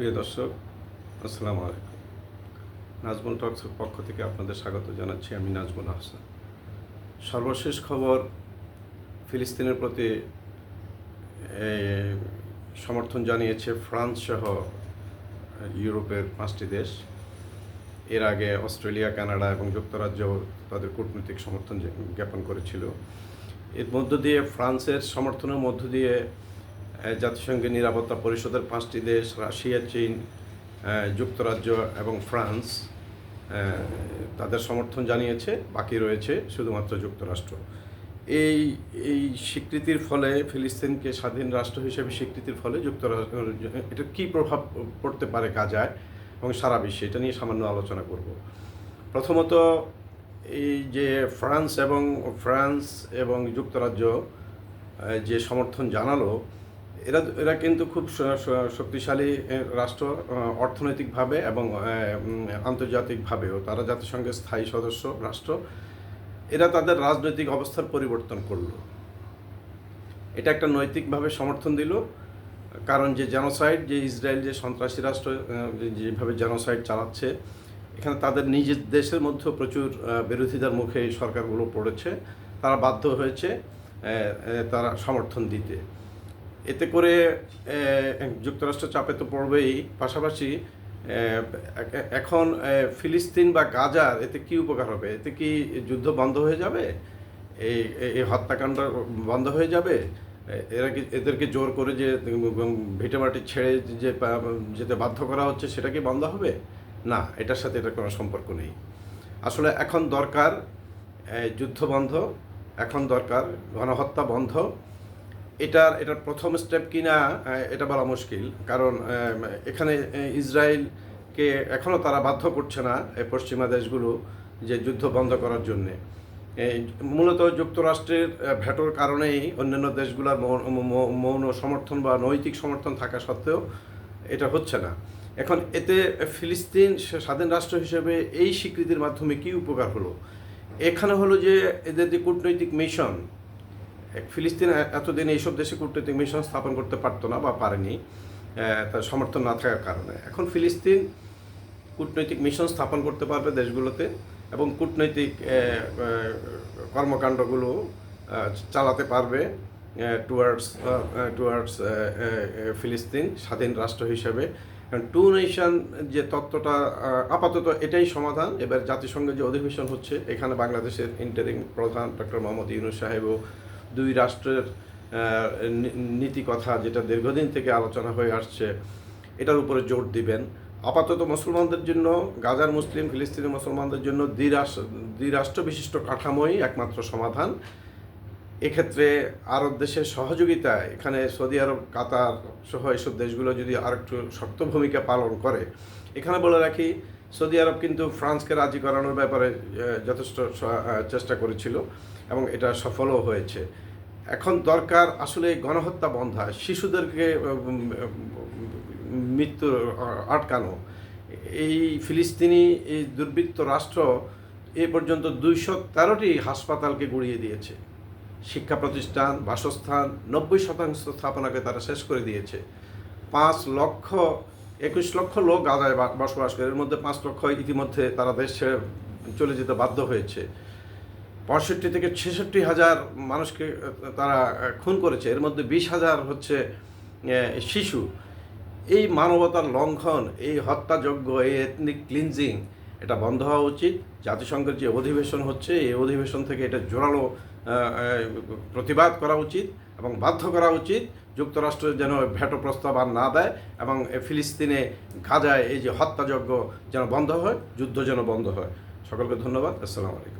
প্রিয় দর্শক, আসসালামু আলাইকুম। নাজমুল টক্সের পক্ষ থেকে আপনাদের স্বাগত জানাচ্ছি আমি নাজমুল হাসান। সর্বশেষ খবর, ফিলিস্তিনের প্রতি সমর্থন জানিয়েছে ফ্রান্স সহ ইউরোপের পাঁচটি দেশ। এর আগে অস্ট্রেলিয়া, কানাডা এবং যুক্তরাজ্য তাদের কূটনৈতিক সমর্থন জ্ঞাপন করেছিল। এর মধ্য দিয়ে ফ্রান্সের সমর্থনের মধ্য দিয়ে জাতিসংঘের নিরাপত্তা পরিষদের পাঁচটি দেশ, রাশিয়া, চীন যুক্তরাজ্য এবং ফ্রান্স তাদের সমর্থন জানিয়েছে, বাকি রয়েছে শুধুমাত্র যুক্তরাষ্ট্র। এই এই স্বীকৃতির ফলে, ফিলিস্তিনকে স্বাধীন রাষ্ট্র হিসেবে স্বীকৃতির ফলে যুক্তরাষ্ট্র এটা কী প্রভাব পড়তে পারে গাজায় এবং সারা বিশ্বে? এটা নিয়ে সামান্য আলোচনা করব। প্রথমত, এই যে ফ্রান্স এবং ফ্রান্স এবং যুক্তরাজ্য যে সমর্থন জানালো এরা এরা কিন্তু খুব শক্তিশালী রাষ্ট্র অর্থনৈতিকভাবে এবং আন্তর্জাতিকভাবেও। তারা জাতিসংঘের স্থায়ী সদস্য, রাষ্ট্র। এরা তাদের রাজনৈতিক অবস্থার পরিবর্তন করল। এটা একটা নৈতিকভাবে সমর্থন দিল। কারণ যে জেনোসাইড যে ইসরায়েল যে সন্ত্রাসী রাষ্ট্র যেভাবে জেনোসাইড চালাচ্ছে, এখানে তাদের নিজের দেশের মধ্যেও প্রচুর বিরোধিতার মুখে এই সরকারগুলো পড়েছে। তারা বাধ্য হয়েছে তারা সমর্থন দিতে। এতে করে যুক্তরাষ্ট্র চাপে তো পড়বেই। পাশাপাশি এখন ফিলিস্তিন বা গাজার এতে কি উপকার হবে? এতে কি যুদ্ধ বন্ধ হয়ে যাবে? এই এই হত্যাকাণ্ড বন্ধ হয়ে যাবে? এরা কি, এদেরকে জোর করে যে ভিটেমাটি ছেড়ে যে যেতে বাধ্য করা হচ্ছে, সেটা কি বন্ধ হবে? না, এটার সাথে এটার কোনো সম্পর্ক নেই। আসলে এখন দরকার যুদ্ধ বন্ধ, এখন দরকার গণহত্যা বন্ধ। এটার এটার প্রথম স্টেপ কিনা এটা বলা মুশকিল। কারণ এখানে ইসরায়েলকে এখনও তারা বাধ্য করছে না পশ্চিমা দেশগুলো যে যুদ্ধ বন্ধ করার জন্যে। মূলত যুক্তরাষ্ট্রের ভেটোর কারণেই অন্যান্য দেশগুলোর মৌন সমর্থন বা নৈতিক সমর্থন থাকা সত্ত্বেও এটা হচ্ছে না। এখন এতে ফিলিস্তিন স্বাধীন রাষ্ট্র হিসেবে এই স্বীকৃতির মাধ্যমে কি উপকার হলো? এখানে হলো যে এদের যে কূটনৈতিক মিশন ফিলিস্তিন এতদিন এইসব দেশে কূটনৈতিক মিশন স্থাপন করতে পারতো না বা পারেনি তার সমর্থন না থাকার কারণে। এখন ফিলিস্তিন কূটনৈতিক মিশন স্থাপন করতে পারবে দেশগুলোতে এবং কূটনৈতিক কর্মকাণ্ডগুলো চালাতে পারবে টুয়ার্ডস টুয়ার্ডস ফিলিস্তিন স্বাধীন রাষ্ট্র হিসেবে। টু নেশন যে তত্ত্বটা আপাতত এটাই সমাধান। এবার জাতিসংঘের যে অধিবেশন হচ্ছে, এখানে বাংলাদেশের ইন্টারিং প্রধান ডক্টর মোহাম্মদ ইউনুস সাহেবও দুই রাষ্ট্রের নীতি কথা যেটা দীর্ঘদিন থেকে আলোচনা হয়ে আসছে, এটার উপরে জোর দিবেন। আপাতত মুসলমানদের জন্য, গাজার মুসলিম, ফিলিস্তিনি মুসলমানদের জন্য দ্বিরাষ্ট্র বিশিষ্ট কাঠামোই একমাত্র সমাধান। এক্ষেত্রে আরব দেশের সহযোগিতায় এখানে সৌদি আরব, কাতার সহ এসব দেশগুলো যদি আর একটু শক্ত ভূমিকা পালন করে, এখানে বলে রাখি, সৌদি আরব কিন্তু ফ্রান্সকে রাজি করানোর ব্যাপারে যথেষ্ট চেষ্টা করেছিল। এবং এটা সফলও হয়েছে। এখন দরকার আসলে গণহত্যা বন্ধ হয়, শিশুদেরকে মৃত্যু আটকানো। এই ফিলিস্তিনি, এই দুর্বৃত্ত রাষ্ট্র এ পর্যন্ত দুইশো তেরোটি হাসপাতালকে গুড়িয়ে দিয়েছে। শিক্ষা প্রতিষ্ঠান, বাসস্থান নব্বই শতাংশ স্থাপনাকে তারা শেষ করে দিয়েছে। পাঁচ লক্ষ, একুশ লক্ষ লোক গাজায় বসবাস করে, এর মধ্যে পাঁচ লক্ষ ইতিমধ্যে তারা দেশ চলে যেতে বাধ্য হয়েছে। পঁয়ষট্টি থেকে ছেষট্টি হাজার মানুষকে তারা খুন করেছে। এর মধ্যে বিশ হাজার হচ্ছে শিশু। এই মানবতার লঙ্ঘন, এই হত্যাযজ্ঞ, এই এথনিক ক্লিনজিং এটা বন্ধ হওয়া উচিত। জাতিসংঘের যে অধিবেশন হচ্ছে, এই অধিবেশন থেকে এটা জোরালো প্রতিবাদ করা উচিত এবং বাধ্য করা উচিত। যুক্তরাষ্ট্র যেন ভেটো প্রস্তাব আর না দেয় এবং ফিলিস্তিনে, গাজায় এই যে হত্যাযজ্ঞ যেন বন্ধ হয়, যুদ্ধ যেন বন্ধ হয়। সকলকে ধন্যবাদ। আসসালামু আলাইকুম।